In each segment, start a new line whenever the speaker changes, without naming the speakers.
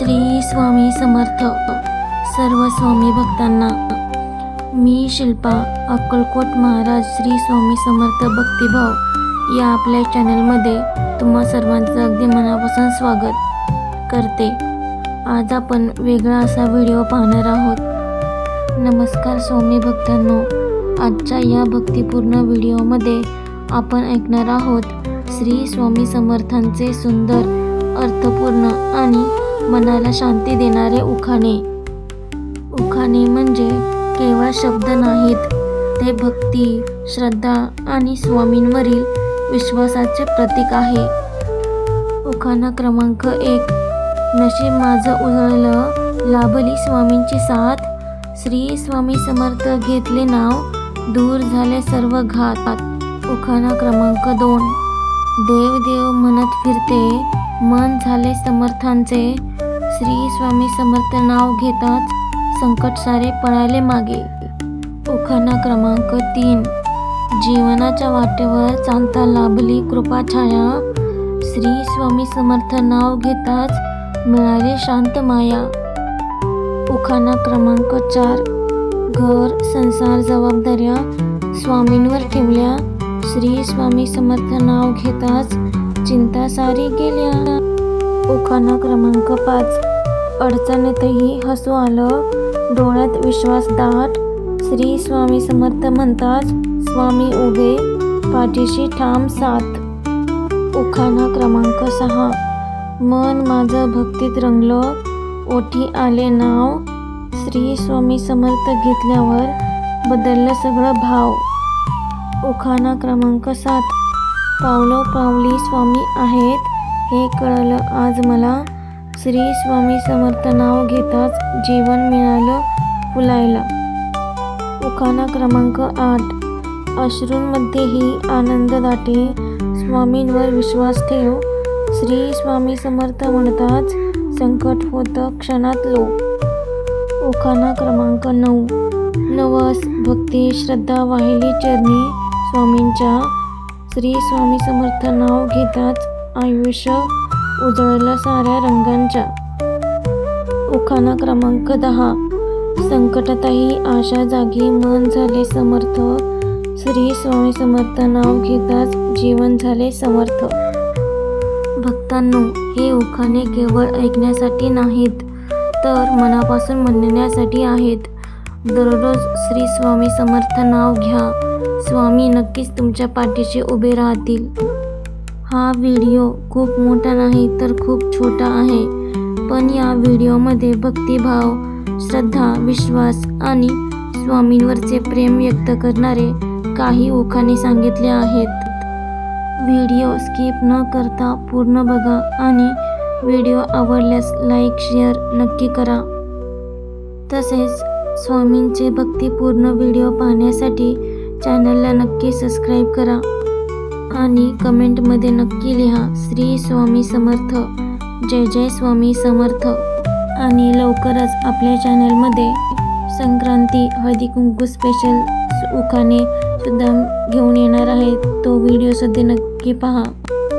श्री स्वामी समर्थ सर्व स्वामी भक्तांना मी शिल्पा अक्कलकोट महाराज श्री स्वामी समर्थ भक्तिभाव या आपल्या चॅनलमध्ये तुम्हा सर्वांचं अगदी मनापासून स्वागत करते. आज आपण वेगळा असा व्हिडिओ पाहणार आहोत. नमस्कार स्वामी भक्तांनो. आजच्या या भक्तिपूर्ण व्हिडिओमध्ये आपण ऐकणार आहोत श्री स्वामी समर्थांचे सुंदर अर्थपूर्ण आणि मनाला शांती देणारे उखाणे. उखाणे म्हणजे केवळ शब्द नाहीत ते भक्ती श्रद्धा आणि स्वामींवरील विश्वासाचे प्रतीक आहे. उखाणा क्रमांक एक. नशीब माझं उजळलं लाभली स्वामींची साथ. श्री स्वामी समर्थ घेतले नाव दूर झाले सर्व घात. उखाणा क्रमांक दोन. देव देव म्हणत फिरते मन झाले समर्थांचे. श्री स्वामी समर्थ नाव घेताच संकट सारे पळाले मागे. उखाणा क्रमांक तीन. जीवनाच्या वाटेवर चालता लाभली कृपा छाया. श्री स्वामी समर्थ नाव घेताच मिळाले शांत माया. उखाणा क्रमांक चार. घर संसार जबाबदाऱ्या स्वामींवर ठेवल्या. श्री स्वामी समर्थ नाव घेताच चिंता सारी गेल्या. उखाणा क्रमांक पाच. अडचणीतही हसू आलं. डोळ्यात विश्वास दाट. श्री स्वामी समर्थ म्हणतात स्वामी उभे पाठीशी ठाम साथ उखाणा क्रमांक सहा. मन माझं भक्तीत रंगलं. ओठी आले नाव. श्री स्वामी समर्थ घेतल्यावर बदललं सगळं भाव. उखाणा क्रमांक सात. पावलो पावली स्वामी आहेत हे कळलं आज मला श्री स्वामी समर्थ नाव घेताच जीवन मिळालं फुलायला. उखाणा क्रमांक आठ. अश्रूंमध्येही आनंद दाटे स्वामींवर विश्वास ठेव. श्री स्वामी समर्थ म्हणताच संकट होतं क्षणात लो. उखाणा क्रमांक नऊ. नवस भक्ती श्रद्धा वाहिली चरणी स्वामींच्या श्री स्वामी समर्थ नाव घेताच आयुष्य उजळल्या साऱ्या रंगांच्या. उखाणा क्रमांक दहा. संकटातही आशा जागी मन झाले समर्थ. श्री स्वामी समर्थ नाव घेताच जीवन झाले समर्थ. भक्तांनो हे उखाणे केवळ ऐकण्यासाठी नाहीत तर मनापासून म्हणण्यासाठी आहेत. दररोज श्री स्वामी समर्थ नाव घ्या. स्वामी नक्कीच तुमच्या पाठीशी उभे राहतील. हा व्हिडिओ खूप मोठा नाही तर खूप छोटा आहे. पण या व्हिडिओमध्ये भक्तिभाव श्रद्धा विश्वास आणि स्वामींवरचे प्रेम व्यक्त करणारे काही ओखाने सांगितले आहेत. व्हिडिओ स्किप न करता पूर्ण बघा आणि व्हिडिओ आवडल्यास लाईक शेअर नक्की करा. तसेच स्वामींचे भक्तिपूर्ण व्हिडिओ पाहण्यासाठी चॅनलला नक्की सबस्क्राईब करा. आणि कमेंटमध्ये नक्की लिहा. श्री स्वामी समर्थ. जय जय स्वामी समर्थ. आणि लवकरच आपल्या चॅनलमध्ये संक्रांती हळदी कुंकू स्पेशल उखाणे सुद्धा घेऊन येणार आहे तो व्हिडिओसुद्धा नक्की पहा.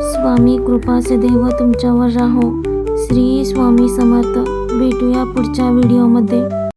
स्वामी कृपा सदैव तुमच्यावर राहो. श्री स्वामी समर्थ. भेटूया पुढच्या व्हिडिओमध्ये